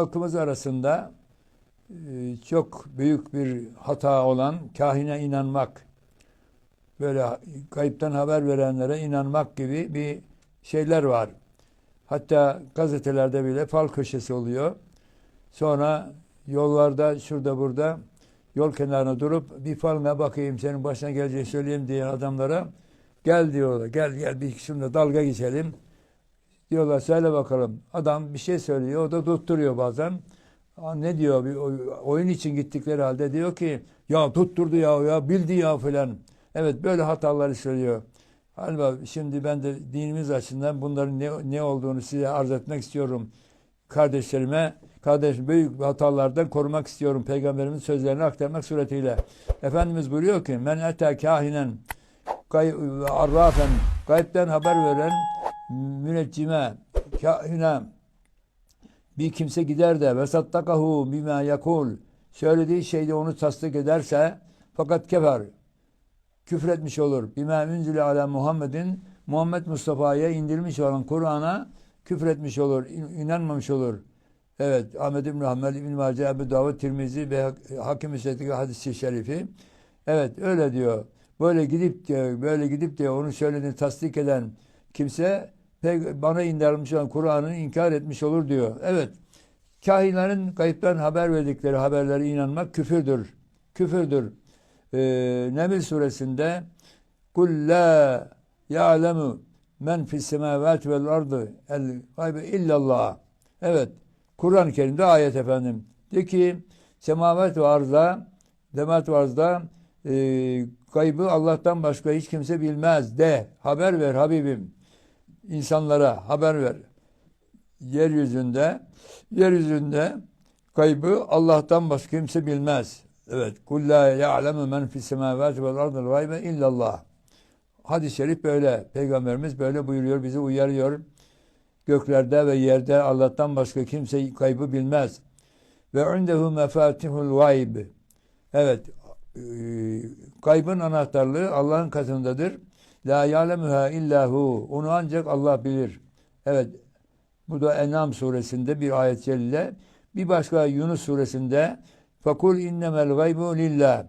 halkımız arasında e, çok büyük bir hata olan kahine inanmak, böyle kayıptan haber verenlere inanmak gibi bir şeyler var. Hatta gazetelerde bile fal köşesi oluyor. Sonra yollarda şurada burada yol kenarına durup bir falına bakayım senin başına geleceği söyleyeyim diyen adamlara gel diyorlar. Gel gel bir şunda dalga geçelim. Diyorlar söyle bakalım. Adam bir şey söylüyor o da tutturuyor bazen. Ne diyor bir oy- oyun için gittikleri halde diyor ki ya tutturdu ya ya bildi ya falan. Evet böyle hataları söylüyor. Galiba şimdi ben de dinimiz açısından bunların ne, ne olduğunu size arz etmek istiyorum. Kardeşlerime, kardeş büyük hatalardan korumak istiyorum. Peygamberimin sözlerini aktarmak suretiyle. Efendimiz buyuruyor ki men ete kahinen gay, arrafen gayipten haber veren müneccime kahine bir kimse gider de ve saddakahu bima yakul söylediği şeyde onu tasdik ederse fakat kefer küfretmiş olur. Bima unzile ala Muhammedin Muhammed Mustafa'ya indirilmiş olan Kur'an'a küfretmiş olur, in- inanmamış olur. Evet, Ahmed İbn Hanbel, İbn Mace, Ebu Davud, Tirmizi ve Hakim Üstad'daki hadisi şerifi. Evet, öyle diyor. Böyle gidip diyor, böyle gidip diyor onu söylediğini tasdik eden kimse pek bana indirilmiş olan Kur'an'ı inkar etmiş olur diyor. Evet. Kahinlerin kayıptan haber verdikleri haberlere inanmak küfürdür. Küfürdür. Ee, Neml suresinde Kul la ya'lemu men fis semavati vel ardı el gaybe illallah. Evet. Kur'an-ı Kerim'de ayet efendim. De ki semavat ve arzda demet ve arzda e, gaybı Allah'tan başka hiç kimse bilmez de haber ver Habibim insanlara haber ver. Yeryüzünde yeryüzünde gaybı Allah'tan başka kimse bilmez. Evet. Kul la ya'lemu men fis semavati vel ardı gaybe illallah. Hadis-i şerif böyle. Peygamberimiz böyle buyuruyor, bizi uyarıyor. Göklerde ve yerde Allah'tan başka kimse gaybı bilmez. Ve indehu mefatihul gayb. Evet. e, Gaybın anahtarlığı Allah'ın katındadır. La ya'lemuha illahu. Onu ancak Allah bilir. Evet. Bu da En'am suresinde bir ayet celile. Bir başka Yunus suresinde fakul innemel gaybu lillah.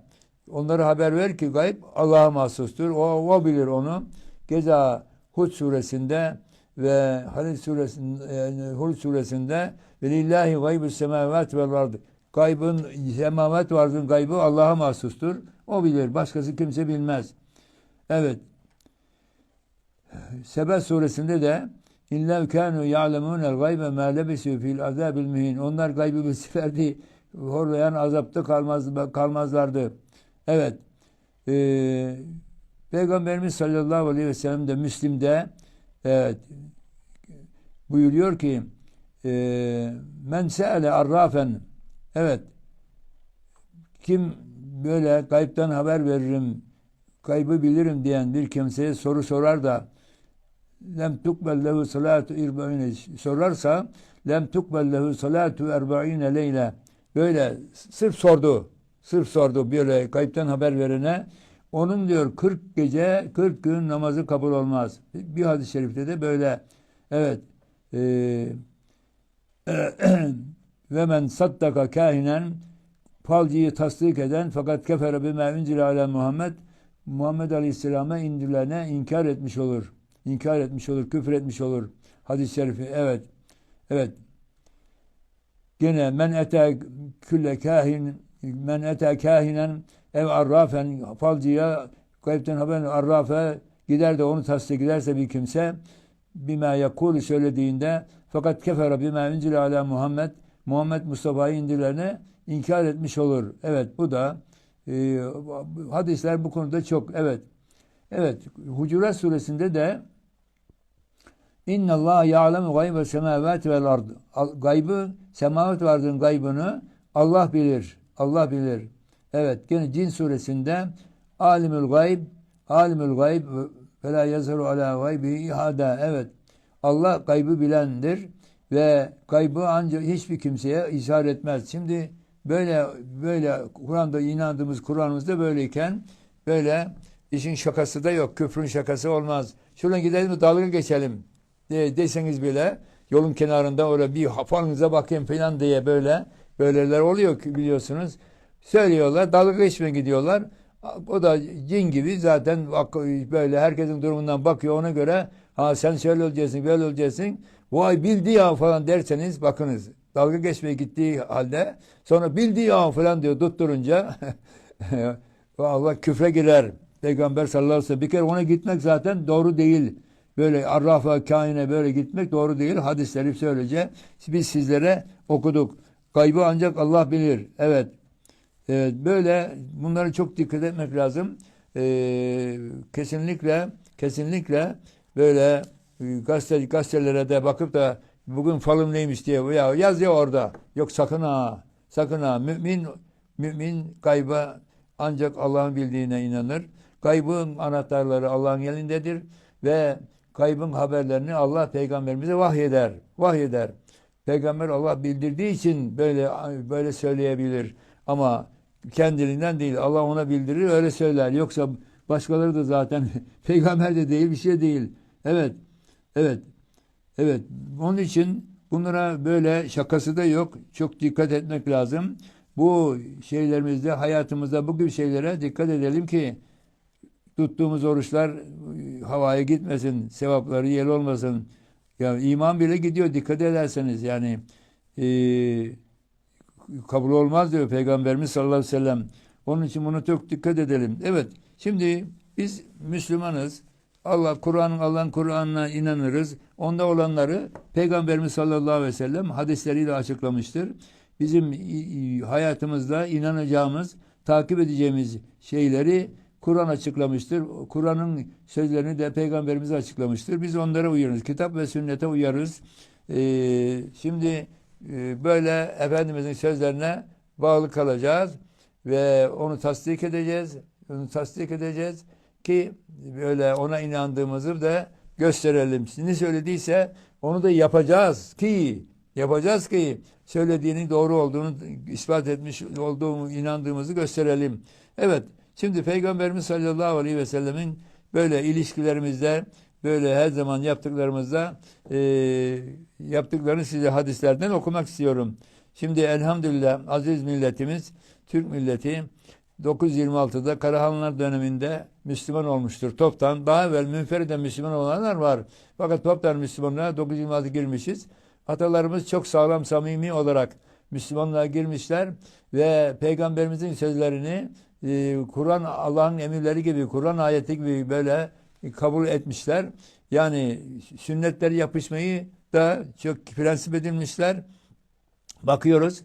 Onlara haber ver ki gayb Allah'a mahsustur. O, o bilir onu. Geza Hud suresinde ve Halil suresinde, yani Hud suresinde ve lillahi gaybü semavat vel ardı. Gaybın semavat ve ardın gaybı Allah'a mahsustur. O bilir. Başkası kimse bilmez. Evet. Sebe suresinde de İlla kanu ya'lemunel gaybe ma lebisu fil azabil muhin. Onlar gaybı bilselerdi horlayan azapta kalmaz, kalmazlardı. Evet. Ee, Peygamberimiz sallallahu aleyhi ve sellem de Müslim'de evet buyuruyor ki e, men se'ele arrafen evet kim böyle kayıptan haber veririm kaybı bilirim diyen bir kimseye soru sorar da lem tukbel lehu salatu irbaine sorarsa lem tukbel lehu salatu erbaine leyle böyle sırf sordu sırf sordu böyle kayıptan haber verene onun diyor 40 gece 40 gün namazı kabul olmaz. Bir hadis-i şerifte de böyle evet ve men saddaka kahinen falcıyı tasdik eden fakat kefere bime unzile ala Muhammed Muhammed Aleyhisselam'a indirilene inkar etmiş olur. İnkar etmiş olur, küfür etmiş olur. Hadis-i şerifi evet. Evet. Gene men ete külle kahin men ete kahinen ev arrafen falcıya kayıptan haber arrafe gider de onu tasdik ederse bir kimse bima yakul söylediğinde fakat kefere bima unzile ala Muhammed Muhammed Mustafa'yı indirilene inkar etmiş olur. Evet bu da e, hadisler bu konuda çok. Evet. Evet. Hucurat suresinde de İnna Allah ya'lemu gaybe semavati vel ard. Gaybı, semavat ve ardın gaybını Allah bilir. Allah bilir. Evet. Gene Cin suresinde alimul gayb, alimul gayb ve la yazharu ala gaybi ihada. Evet. Allah gaybı bilendir ve gaybı ancak hiçbir kimseye izhar etmez. Şimdi böyle böyle Kur'an'da inandığımız Kur'an'ımızda böyleyken böyle işin şakası da yok. Küfrün şakası olmaz. Şuradan gidelim de dalga geçelim de, deseniz bile yolun kenarında oraya bir falınıza bakayım falan diye böyle böyleler oluyor ki biliyorsunuz. Söylüyorlar dalga geçmeye gidiyorlar. O da cin gibi zaten böyle herkesin durumundan bakıyor ona göre ha sen şöyle olacaksın böyle olacaksın vay bildi ya falan derseniz bakınız dalga geçmeye gittiği halde sonra bildi ya falan diyor tutturunca Allah küfre girer. Peygamber sallallahu aleyhi ve sellem bir kere ona gitmek zaten doğru değil. Böyle arrafa kaine böyle gitmek doğru değil. Hadisleri söylece biz sizlere okuduk. Gaybı ancak Allah bilir. Evet. Evet, böyle bunlara çok dikkat etmek lazım. Ee, kesinlikle kesinlikle böyle e, gazete, gazetelere de bakıp da bugün falım neymiş diye ya yaz ya orada. Yok sakın ha. Sakın ha. Mümin mümin gayba ancak Allah'ın bildiğine inanır. Gaybın anahtarları Allah'ın elindedir ve gaybın haberlerini Allah peygamberimize vahyeder. Vahyeder. Peygamber Allah bildirdiği için böyle böyle söyleyebilir. Ama kendiliğinden değil. Allah ona bildirir öyle söyler. Yoksa başkaları da zaten peygamber de değil bir şey değil. Evet. Evet. Evet. Onun için bunlara böyle şakası da yok. Çok dikkat etmek lazım. Bu şeylerimizde, hayatımızda bu gibi şeylere dikkat edelim ki tuttuğumuz oruçlar havaya gitmesin, sevapları yel olmasın. Ya iman bile gidiyor dikkat ederseniz yani e, kabul olmaz diyor Peygamberimiz sallallahu aleyhi ve sellem. Onun için bunu çok dikkat edelim. Evet. Şimdi biz Müslümanız. Allah Kur'an'ın Allah'ın Kur'an'ına inanırız. Onda olanları Peygamberimiz sallallahu aleyhi ve sellem hadisleriyle açıklamıştır. Bizim i- i- hayatımızda inanacağımız, takip edeceğimiz şeyleri Kur'an açıklamıştır. Kur'an'ın sözlerini de Peygamberimiz açıklamıştır. Biz onlara uyarız. Kitap ve sünnete uyarız. Ee, şimdi e, böyle Efendimizin sözlerine bağlı kalacağız ve onu tasdik edeceğiz. Onu tasdik edeceğiz ki böyle ona inandığımızı da gösterelim. Ne söylediyse onu da yapacağız ki yapacağız ki söylediğinin doğru olduğunu ispat etmiş olduğumu inandığımızı gösterelim. Evet. Şimdi Peygamberimiz sallallahu aleyhi ve sellemin böyle ilişkilerimizde böyle her zaman yaptıklarımızda e, yaptıklarını size hadislerden okumak istiyorum. Şimdi elhamdülillah aziz milletimiz Türk milleti 926'da Karahanlılar döneminde Müslüman olmuştur toptan. Daha evvel münferiden Müslüman olanlar var. Fakat toptan Müslümanlığa 926 girmişiz. Atalarımız çok sağlam samimi olarak Müslümanlığa girmişler ve Peygamberimizin sözlerini e, Kur'an Allah'ın emirleri gibi, Kur'an ayeti gibi böyle kabul etmişler. Yani sünnetleri yapışmayı da çok prensip edilmişler. Bakıyoruz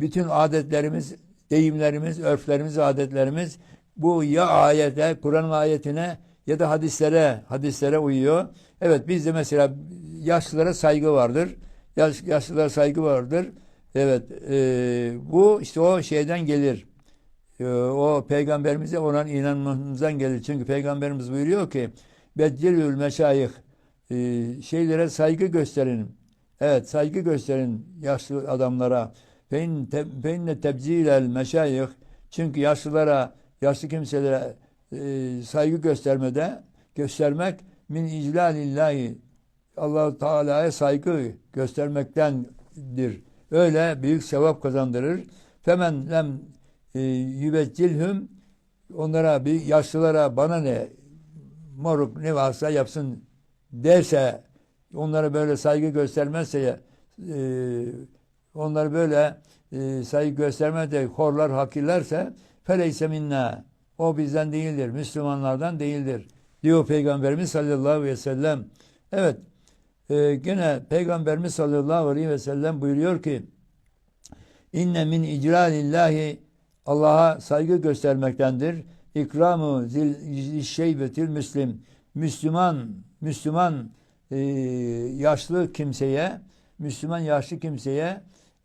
bütün adetlerimiz, deyimlerimiz, örflerimiz, adetlerimiz bu ya ayete, Kur'an ayetine ya da hadislere, hadislere uyuyor. Evet bizde mesela yaşlılara saygı vardır. Yaş, yaşlılara saygı vardır. Evet e, bu işte o şeyden gelir. E, o peygamberimize olan inanmamızdan gelir. Çünkü peygamberimiz buyuruyor ki Beccilül meşayih e, şeylere saygı gösterin. Evet saygı gösterin yaşlı adamlara. Feinne tebcilel meşayih çünkü yaşlılara, yaşlı kimselere e, saygı göstermede göstermek min iclalillahi Allah Teala'ya saygı göstermektendir. Öyle büyük sevap kazandırır. Femen lem e, yübeccilhüm onlara bir yaşlılara bana ne moruk ne varsa yapsın derse onlara böyle saygı göstermezse e, onları böyle e, saygı göstermez de horlar hakirlerse feleyse minna o bizden değildir. Müslümanlardan değildir. Diyor Peygamberimiz sallallahu aleyhi ve sellem. Evet. E, gene Peygamberimiz sallallahu aleyhi ve sellem buyuruyor ki inne min icralillahi Allah'a saygı göstermektendir. İkramu zil şeybetil müslim. Müslüman, Müslüman e, yaşlı kimseye, Müslüman yaşlı kimseye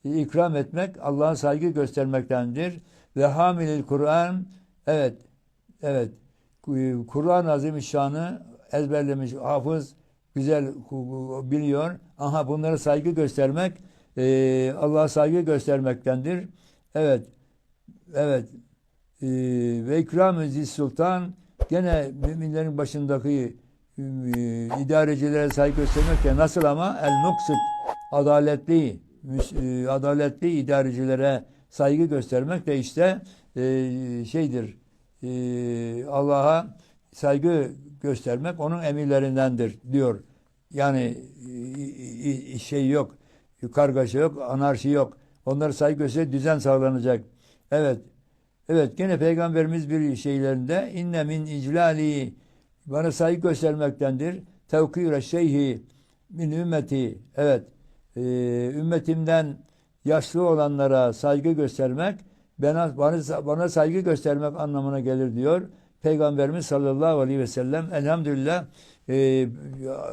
e, ikram etmek Allah'a saygı göstermektendir. Ve hamilil Kur'an evet evet Kur'an Azimüşşan'ı ezberlemiş hafız güzel biliyor. Aha bunlara saygı göstermek e, Allah'a saygı göstermektendir. Evet. Evet. e, ve ikram ziz sultan gene müminlerin başındaki e, idarecilere saygı göstermek de nasıl ama el muksit adaletli e, adaletli idarecilere saygı göstermek de işte e, şeydir Allah'a saygı göstermek onun emirlerindendir diyor. Yani şey yok, kargaşa yok, anarşi yok. Onlara saygı göster, düzen sağlanacak. Evet. Evet gene peygamberimiz bir şeylerinde inne min iclali bana saygı göstermektendir. Tevkire şeyhi min ümmeti. Evet. Ee, ümmetimden yaşlı olanlara saygı göstermek bana, bana, bana saygı göstermek anlamına gelir diyor. Peygamberimiz sallallahu aleyhi ve sellem elhamdülillah e,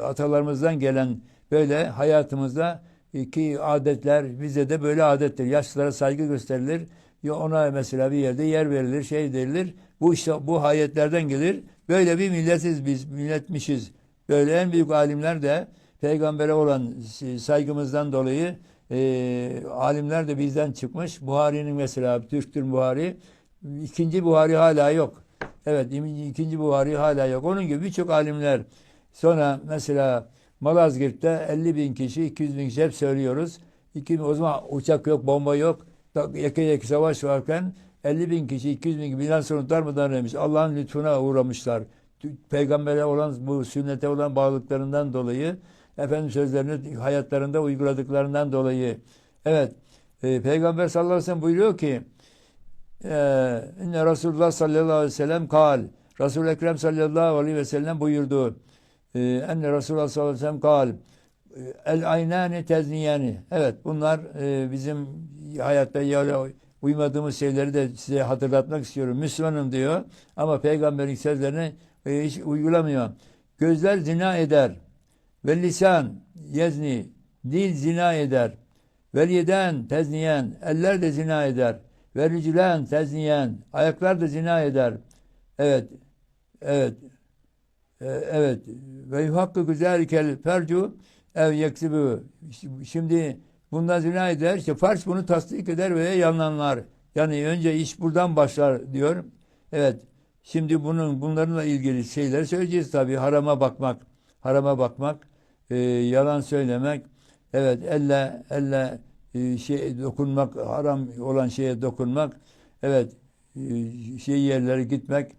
atalarımızdan gelen böyle hayatımızda iki adetler bize de böyle adettir. Yaşlılara saygı gösterilir. Ya ona mesela bir yerde yer verilir, şey verilir. Bu işte bu ayetlerden gelir. Böyle bir milletiz biz, milletmişiz. Böyle en büyük alimler de peygambere olan saygımızdan dolayı e, alimler de bizden çıkmış. Buhari'nin mesela Türktür Buhari. ikinci Buhari hala yok. Evet ikinci Buhari hala yok. Onun gibi birçok alimler sonra mesela Malazgirt'te 50 bin kişi, 200 bin kişi hep söylüyoruz. İki, o zaman uçak yok, bomba yok. Yaka yaka savaş varken 50 bin kişi, 200 bin kişi bilen sonra darmadan demiş. Allah'ın lütfuna uğramışlar. Peygambere olan bu sünnete olan bağlılıklarından dolayı efendim sözlerini hayatlarında uyguladıklarından dolayı. Evet. E, Peygamber sallallahu aleyhi ve sellem buyuruyor ki İnne Resulullah sallallahu aleyhi ve sellem kal. Resul-i Ekrem sallallahu aleyhi ve sellem buyurdu. Enne Resulullah sallallahu aleyhi ve sellem kal. El aynani tezniyeni. Evet bunlar e, bizim hayatta ya uymadığımız şeyleri de size hatırlatmak istiyorum. Müslümanım diyor ama peygamberin sözlerini e, hiç uygulamıyor. Gözler zina eder. Ve lisan yezni. Dil zina eder. Vel yeden tezniyen. Eller de zina eder. Ve riclen tezniyen. Ayaklar da zina eder. Evet. Evet. Ee, evet. Ve yuhakkı güzelkel fercu ev yeksibu. Şimdi bundan zina eder. İşte farz bunu tasdik eder ve yalanlar. Yani önce iş buradan başlar diyor. Evet. Şimdi bunun bunlarla ilgili şeyler söyleyeceğiz tabii. Harama bakmak, harama bakmak, e, yalan söylemek, evet elle elle e, şey dokunmak, haram olan şeye dokunmak, evet e, şey yerlere gitmek,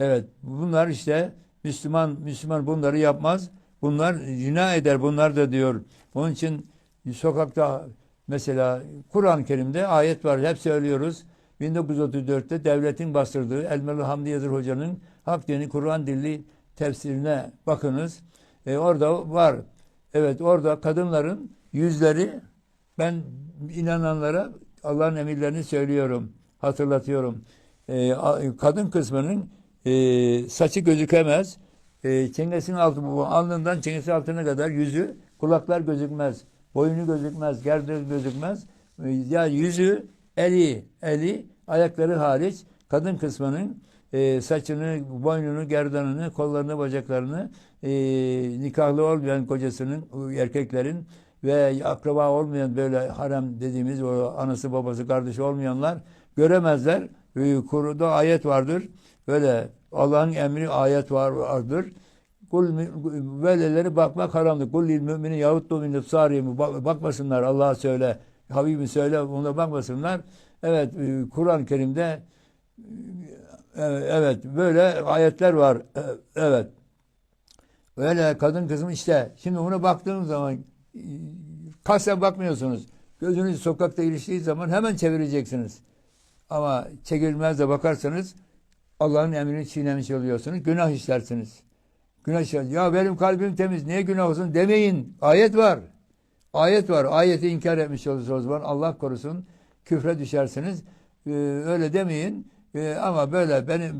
evet bunlar işte Müslüman Müslüman bunları yapmaz. Bunlar zina eder bunlar da diyor. Onun için sokakta mesela Kur'an-ı Kerim'de ayet var. Hep söylüyoruz. 1934'te devletin bastırdığı Elmalı Hamdi Yazır Hoca'nın Hak Dini Kur'an Dilli tefsirine bakınız. E, orada var. Evet orada kadınların yüzleri ben inananlara Allah'ın emirlerini söylüyorum. Hatırlatıyorum. E, kadın kısmının e, saçı gözükemez. E, çengesinin altı, bu alnından çengesi altına kadar yüzü, kulaklar gözükmez. Boynu gözükmez, gerdir gözükmez. E, yani yüzü, eli, eli, ayakları hariç kadın kısmının e, saçını, boynunu, gerdanını, kollarını, bacaklarını e, nikahlı olmayan kocasının, erkeklerin ve akraba olmayan böyle harem dediğimiz o anası babası kardeşi olmayanlar göremezler. E, Kuruda ayet vardır. Böyle Allah'ın emri ayet var vardır. Kul veleleri bakmak haramdır. Kul lil müminin yahut da min bakmasınlar Allah'a söyle. Habibim söyle ona bakmasınlar. Evet Kur'an-ı Kerim'de evet böyle ayetler var. Evet. Öyle kadın kızım işte. Şimdi ona baktığım zaman kasten bakmıyorsunuz. Gözünüz sokakta iliştiği zaman hemen çevireceksiniz. Ama çekilmez de bakarsanız Allah'ın emrini çiğnemiş oluyorsunuz. Günah işlersiniz. Günah işlersiniz. Ya benim kalbim temiz. Niye günah olsun demeyin. Ayet var. Ayet var. Ayeti inkar etmiş olursa o zaman Allah korusun küfre düşersiniz. Ee, öyle demeyin. Ee, ama böyle benim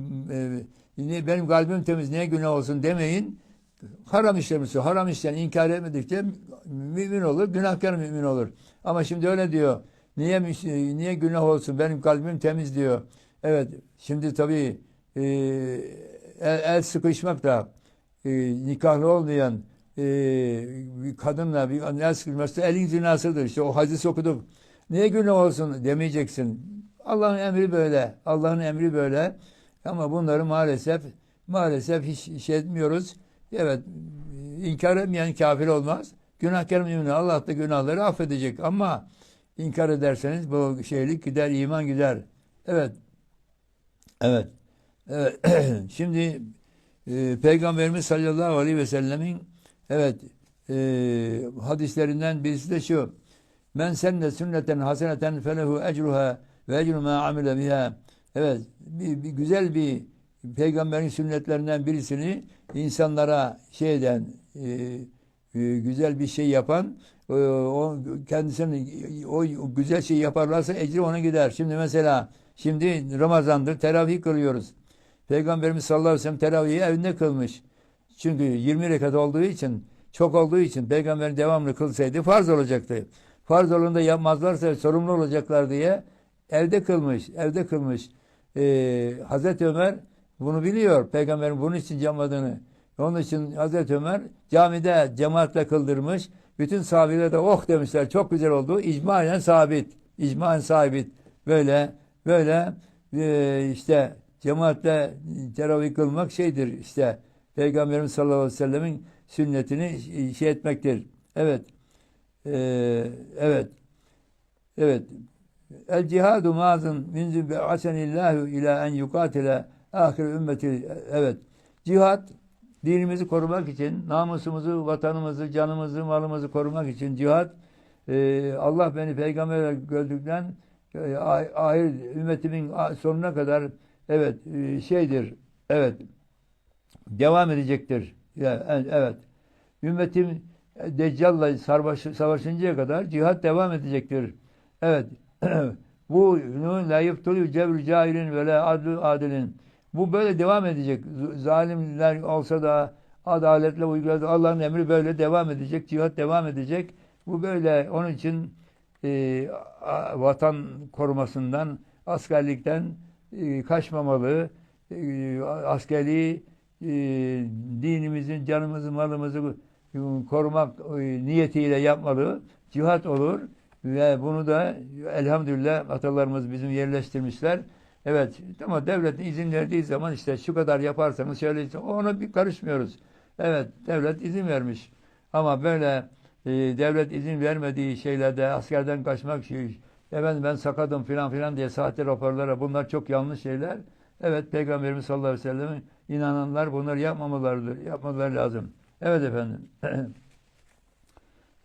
e, benim kalbim temiz niye günah olsun demeyin. Haram işlemiş. Haram işleyen inkar etmedikçe mümin olur. Günahkar mümin olur. Ama şimdi öyle diyor. Niye niye günah olsun? Benim kalbim temiz diyor. Evet. Şimdi tabii e, el, el sıkışmak da e, nikahlı olmayan e, bir kadınla bir el sıkışması elin zinasıdır. İşte o hadis okuduk. Niye günah olsun demeyeceksin. Allah'ın emri böyle. Allah'ın emri böyle. Ama bunları maalesef maalesef hiç şey etmiyoruz. Evet inkar etmeyen kafir olmaz. Günahkar mümin Allah da günahları affedecek ama inkar ederseniz bu şeylik gider, iman gider. Evet. Evet. Evet. Şimdi e, Peygamberimiz sallallahu aleyhi ve sellemin evet e, hadislerinden birisi de şu. Men senne sünneten haseneten felehu ecruha ve ecru ma amile biha. Evet. Bir, bir güzel bir peygamberin sünnetlerinden birisini insanlara şeyden e, e, güzel bir şey yapan o kendisini o güzel şey yaparlarsa ecri ona gider. Şimdi mesela şimdi Ramazan'dır teravih kılıyoruz. Peygamberimiz sallallahu aleyhi ve sellem teravihi evinde kılmış. Çünkü 20 rekat olduğu için çok olduğu için peygamberin devamlı kılsaydı farz olacaktı. Farz olduğunda yapmazlarsa sorumlu olacaklar diye evde kılmış. Evde kılmış. Ee, Hazreti Ömer bunu biliyor. Peygamberin bunun için yapmadığını. Onun için Hazreti Ömer camide cemaatle kıldırmış. Bütün sahabeler de oh demişler. Çok güzel oldu. İcmaen sabit. İcmaen sabit. Böyle böyle e, işte cemaatle teravih kılmak şeydir işte Peygamberimiz sallallahu aleyhi ve sellemin sünnetini şey etmektir. Evet. Ee, evet. Evet. El cihadu mazın min zib'asenillahu ila en yukatile ahir ümmeti. Evet. Cihat dinimizi korumak için, namusumuzu, vatanımızı, canımızı, malımızı korumak için cihat e, Allah beni peygamber gördükten e, ahir ümmetimin sonuna kadar evet e, şeydir. Evet. Devam edecektir. Yani, evet. Ümmetim Deccal'la savaşıncaya kadar cihat devam edecektir. Evet. Bu la yıftulu cebr cahilin ve la adlu adilin. Bu böyle devam edecek. Zalimler olsa da adaletle uyguladı. Allah'ın emri böyle devam edecek. Cihat devam edecek. Bu böyle onun için e, vatan korumasından, askerlikten e, kaçmamalı. E, askerliği e, dinimizin, canımızı, malımızı e, korumak e, niyetiyle yapmalı. Cihat olur ve bunu da elhamdülillah atalarımız bizim yerleştirmişler. Evet ama devlet izin verdiği zaman işte şu kadar yaparsanız şöyle ona bir karışmıyoruz. Evet devlet izin vermiş. Ama böyle e, devlet izin vermediği şeylerde askerden kaçmak efendim ben sakadım filan filan diye sahte raporlara bunlar çok yanlış şeyler. Evet Peygamberimiz sallallahu aleyhi ve sellem'in inananlar bunları yapmamalarıdır. Yapmaları lazım. Evet efendim.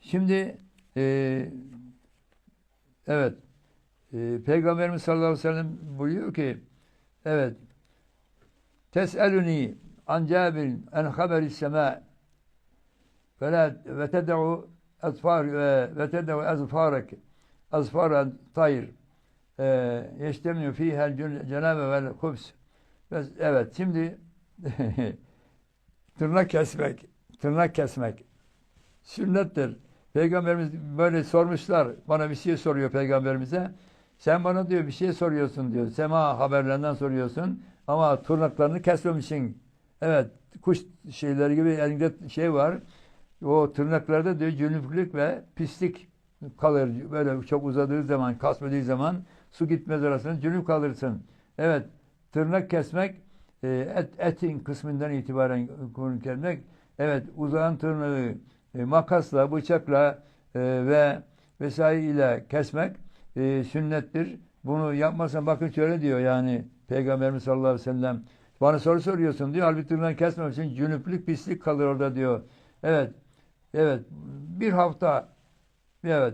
Şimdi e, evet e, Peygamberimiz sallallahu aleyhi ve sellem buyuruyor ki evet tes'eluni an cabirin en haberi sema ve ted'u azfar ve ted'u azfarek azfaran tayr yeştemiyor fihel cenabe vel hubs evet şimdi tırnak kesmek tırnak kesmek sünnettir. Peygamberimiz böyle sormuşlar. Bana bir şey soruyor peygamberimize. Sen bana diyor bir şey soruyorsun diyor. Sema haberlerinden soruyorsun. Ama tırnaklarını kesmemişsin. Evet kuş şeyleri gibi elinde şey var. O tırnaklarda diyor cünüplük ve pislik kalır. Böyle çok uzadığı zaman, kasmadığı zaman su gitmez arasında cünüp kalırsın. Evet tırnak kesmek e, et, etin kısmından itibaren konu kesmek. Evet uzağın tırnağı e, makasla, bıçakla e, ve vesaire ile kesmek sünnettir. Bunu yapmasan bakın şöyle diyor yani Peygamberimiz sallallahu aleyhi ve sellem bana soru soruyorsun diyor. Halbuki tırnağı kesmemek için cünüplük, pislik kalır orada diyor. Evet. Evet. Bir hafta evet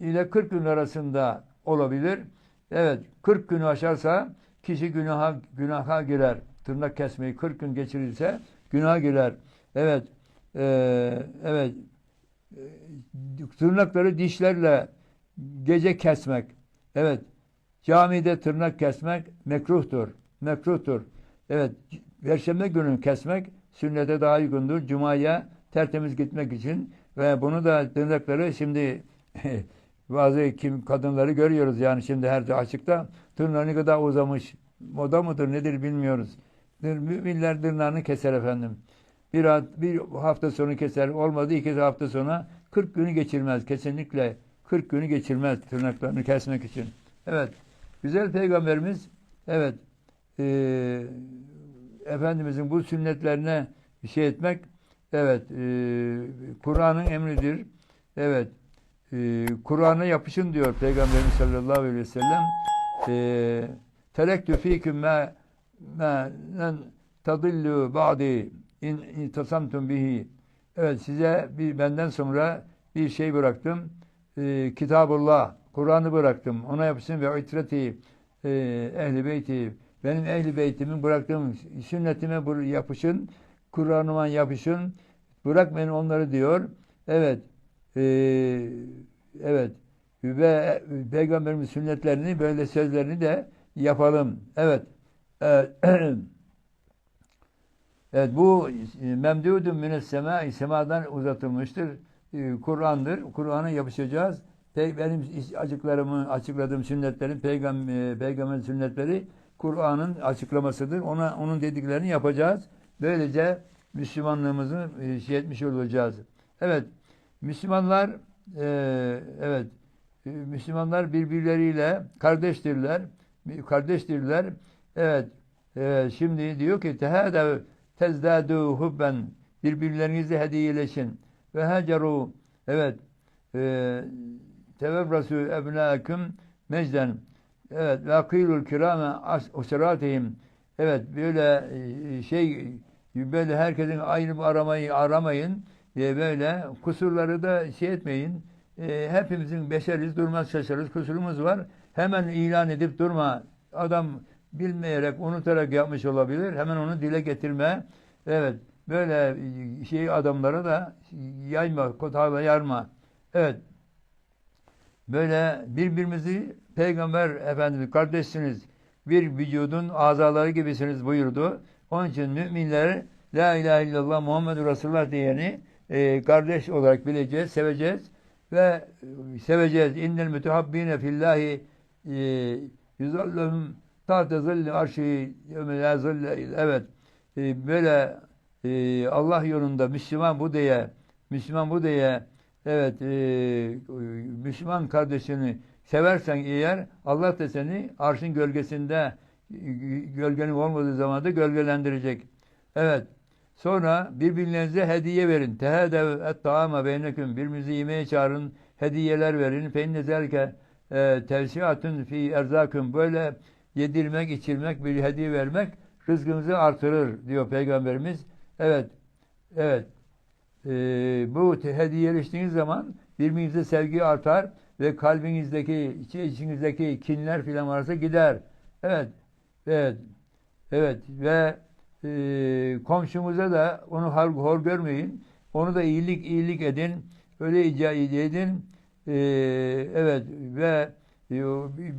ile 40 gün arasında olabilir. Evet. 40 günü aşarsa kişi günaha, günaha girer. Tırnak kesmeyi 40 gün geçirirse günaha girer. Evet. Ee, evet. Tırnakları dişlerle gece kesmek. Evet. Camide tırnak kesmek mekruhtur. Mekruhtur. Evet. Perşembe günü kesmek sünnete daha uygundur. Cuma'ya tertemiz gitmek için ve bunu da tırnakları şimdi bazı kim kadınları görüyoruz yani şimdi her açıkta tırnağı ne kadar uzamış moda mıdır nedir bilmiyoruz. Müminler tırnağını keser efendim. Bir, bir hafta sonu keser. Olmadı iki hafta sonra 40 günü geçirmez. Kesinlikle 40 günü geçirmez tırnaklarını kesmek için. Evet. Güzel peygamberimiz evet e, Efendimizin bu sünnetlerine bir şey etmek evet e, Kur'an'ın emridir. Evet e, Kur'an'a yapışın diyor Peygamberimiz sallallahu aleyhi ve sellem. E, Terektü fîküm mâ mâ len tadillu ba'di in itasamtum bihi. Evet size bir benden sonra bir şey bıraktım. E, Kitabullah, Kur'an'ı bıraktım. Ona yapışın ve itreti e, ehli beyti benim ehli beytimin bıraktığım sünnetime yapışın. Kur'an'ıma yapışın. Bırakmayın onları diyor. Evet. e, evet. Ve Peygamberimiz sünnetlerini böyle sözlerini de yapalım. Evet. Evet. Evet bu memdudun mines sema semadan uzatılmıştır. Ee, Kur'an'dır. Kur'an'a yapışacağız. Benim açıklarımı açıkladığım sünnetlerin peygamber peygamber sünnetleri Kur'an'ın açıklamasıdır. Ona onun dediklerini yapacağız. Böylece Müslümanlığımızı e, şey etmiş olacağız. Evet. Müslümanlar e, evet e, Müslümanlar birbirleriyle kardeştirler. Kardeştirler. Evet. Evet, şimdi diyor ki tehâdev tezdâdû hubben birbirlerinizi hediyeleşin ve haceru evet e, tevevrasu ebnâküm mecden evet ve akîlul kirâme usratihim evet böyle e, şey böyle herkesin aynı aramayı aramayın e, böyle kusurları da şey etmeyin e, hepimizin beşeriz durmaz şaşarız kusurumuz var hemen ilan edip durma adam bilmeyerek, unutarak yapmış olabilir. Hemen onu dile getirme. Evet, böyle şey adamlara da yayma, kotağla yarma. Evet, böyle birbirimizi Peygamber Efendimiz kardeşsiniz, bir vücudun azaları gibisiniz buyurdu. Onun için müminler La ilahe illallah Muhammedur Resulullah diyeni e, kardeş olarak bileceğiz, seveceğiz ve seveceğiz. İnnel mütehabbine fillahi e, yüzallahum tahte zilli arşi evet e, böyle e, Allah yolunda Müslüman bu diye Müslüman bu diye evet e, Müslüman kardeşini seversen eğer Allah da seni arşın gölgesinde gölgenin olmadığı zamanda gölgelendirecek. Evet. Sonra birbirlerinize hediye verin. Tehedev et taama beyneküm. Birbirinizi yemeğe çağırın. Hediyeler verin. Fe inne zelke tevsiatun fi erzaküm. Böyle yedirmek, içirmek, bir hediye vermek rızkınızı artırır diyor Peygamberimiz. Evet, evet. Ee, bu hediyeleştiğiniz zaman birbirinize sevgi artar ve kalbinizdeki, içinizdeki kinler filan varsa gider. Evet, evet, evet ve e, komşumuza da onu hor, hor görmeyin. Onu da iyilik iyilik edin. Öyle icra edin. Ee, evet ve e,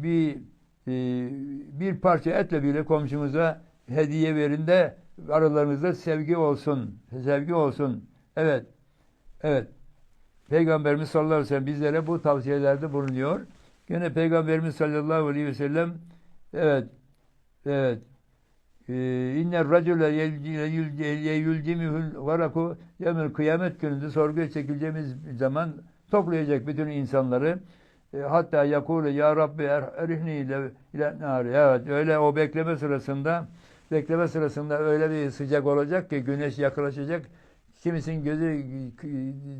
bir ee, bir parça etle bile komşumuza hediye verin de aralarınızda sevgi olsun. Sevgi olsun. Evet. Evet. Peygamberimiz sallallahu aleyhi ve sellem bizlere bu tavsiyelerde bulunuyor. Gene Peygamberimiz sallallahu aleyhi ve sellem evet evet ee, inner racule yulcimihul varaku yemil kıyamet gününde sorguya çekileceğimiz zaman toplayacak bütün insanları e, hatta yakule ya Rabbi er, erihni ile nari. Evet öyle o bekleme sırasında bekleme sırasında öyle bir sıcak olacak ki güneş yaklaşacak. Kimisinin gözü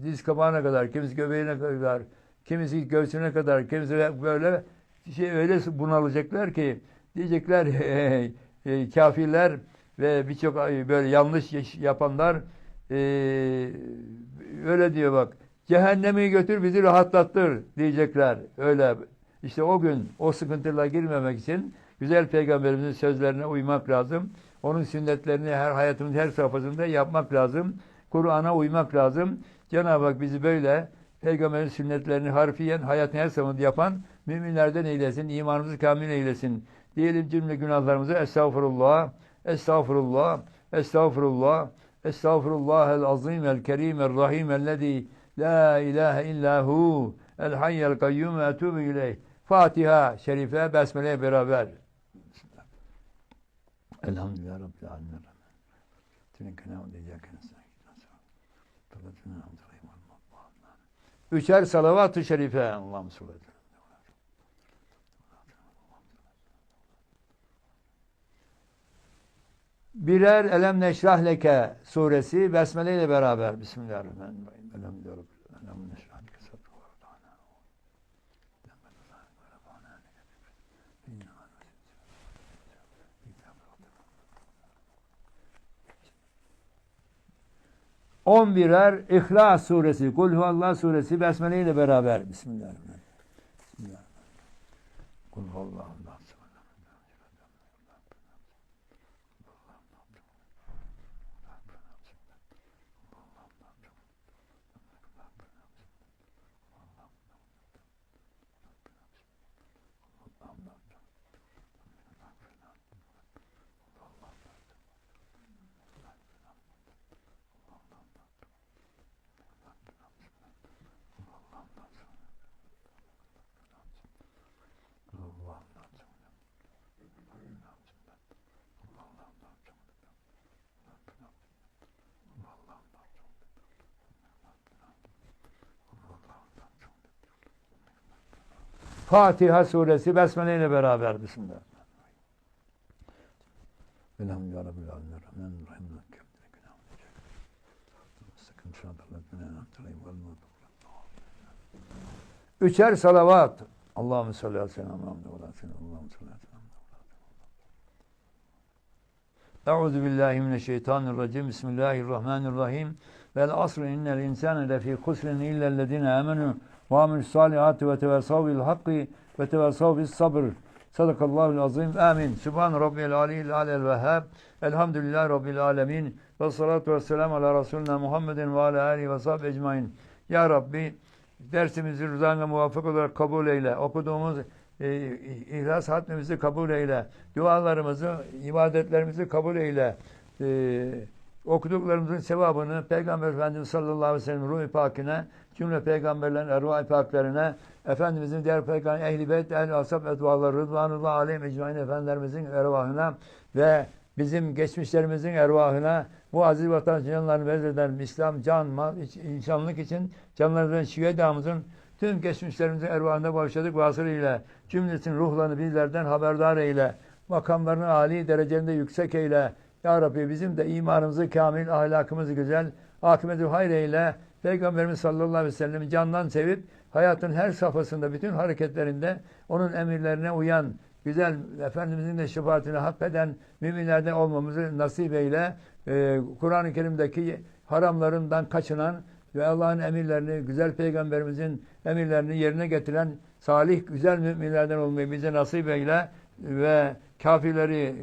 diz kapağına kadar, kimisi göbeğine kadar, kimisi göğsüne kadar, kimisi böyle şey öyle bunalacaklar ki diyecekler e, e, kafirler ve birçok böyle yanlış yapanlar e, öyle diyor bak Cehennemi götür bizi rahatlattır diyecekler. Öyle işte o gün o sıkıntılara girmemek için güzel peygamberimizin sözlerine uymak lazım. Onun sünnetlerini her hayatımız her safhasında yapmak lazım. Kur'an'a uymak lazım. Cenab-ı Hak bizi böyle peygamberin sünnetlerini harfiyen hayatın her safhasında yapan müminlerden eylesin. imanımızı kamil eylesin. Diyelim cümle günahlarımızı estağfurullah, estağfurullah, estağfurullah, estağfurullah el azim el kerim el rahim ellezî La ilahe illa hu el hayyel kayyum etubu ileyh. Fatiha şerife besmele beraber. Elhamdülillah Rabbil alemin. Üçer salavat-ı şerife. Allah'ım sallallahu birer Elem Neşrah Leke suresi Besmele ile beraber. Bismillahirrahmanirrahim. Elhamdülillah. On birer İhlas suresi, Kul huvallah suresi Besmele ile beraber. Bismillahirrahmanirrahim. Bismillahirrahmanirrahim. Kul huvallah Allah. Fatiha suresi Besmele ile beraber. Bismillah. Elhamdülillah Rabbil Alemin. Aleyhi ve Üçer salavat. Allahümme salli aleyhi ve sellem. Allahümme salli. Euzu billahi mineşşeytanirracim. Bismillahirrahmanirrahim. Vel asr innel insane lefî husrin illellezine amenu ve amilus salihati ve tevasav bil hakkı ve tevasav bis sabr. Sadakallahu azim. Amin. Subhan rabbiyal aliyyil alel vehhab. Elhamdülillahi rabbil alamin. Ve salatu ve selam ala Resulina Muhammedin ve ala alihi ve sahbihi ecmaîn. Ya Rabbi dersimizi rızana muvafık olarak kabul eyle. Okuduğumuz e, ihlas hatmimizi kabul eyle. Dualarımızı, ibadetlerimizi kabul eyle. E, okuduklarımızın sevabını Peygamber Efendimiz sallallahu aleyhi ve sellem ruh-i pakine, cümle peygamberlerin ervah-i paklerine, Efendimizin diğer peygamber, ehl-i beyt, ehl-i asab, etvalar, rıdvanullah aleyhim ecmain Efendilerimizin ervahına ve bizim geçmişlerimizin ervahına bu aziz vatan canlarını vezreden İslam, can, mal, insanlık için canlarından şühedamızın tüm geçmişlerimizin ervahına başladık vasılıyla cümlesin ruhlarını bizlerden haberdar eyle. Makamlarını âli derecende yüksek eyle. Ya Rabbi bizim de imanımızı kamil, ahlakımızı güzel, akıbeti hayır eyle. Peygamberimiz sallallahu aleyhi ve sellem candan sevip hayatın her safhasında, bütün hareketlerinde onun emirlerine uyan, güzel Efendimizin de şefaatini hak eden müminlerden olmamızı nasip eyle. Ee, Kur'an-ı Kerim'deki haramlarından kaçınan ve Allah'ın emirlerini, güzel peygamberimizin emirlerini yerine getiren salih, güzel müminlerden olmayı bize nasip eyle ve kafirleri,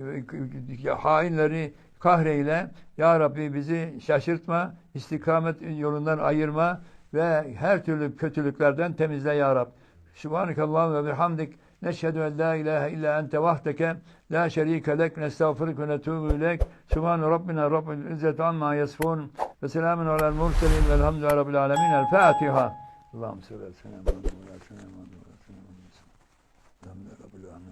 hainleri kahreyle. Ya Rabbi bizi şaşırtma, istikamet yolundan ayırma ve her türlü kötülüklerden temizle Ya Rab. Subhanakallahum ve bihamdik. Neşhedü en la ilahe illa ente vahdeke la şerike lek nestağfiruke ve netubu ilek. Subhan Rabbina Rabbil İzzet amma yasfun ve selamun alel murselin velhamdülillahi Rabbil alemin. El Fatiha. Allah'ım salli aleyhi ve sellem.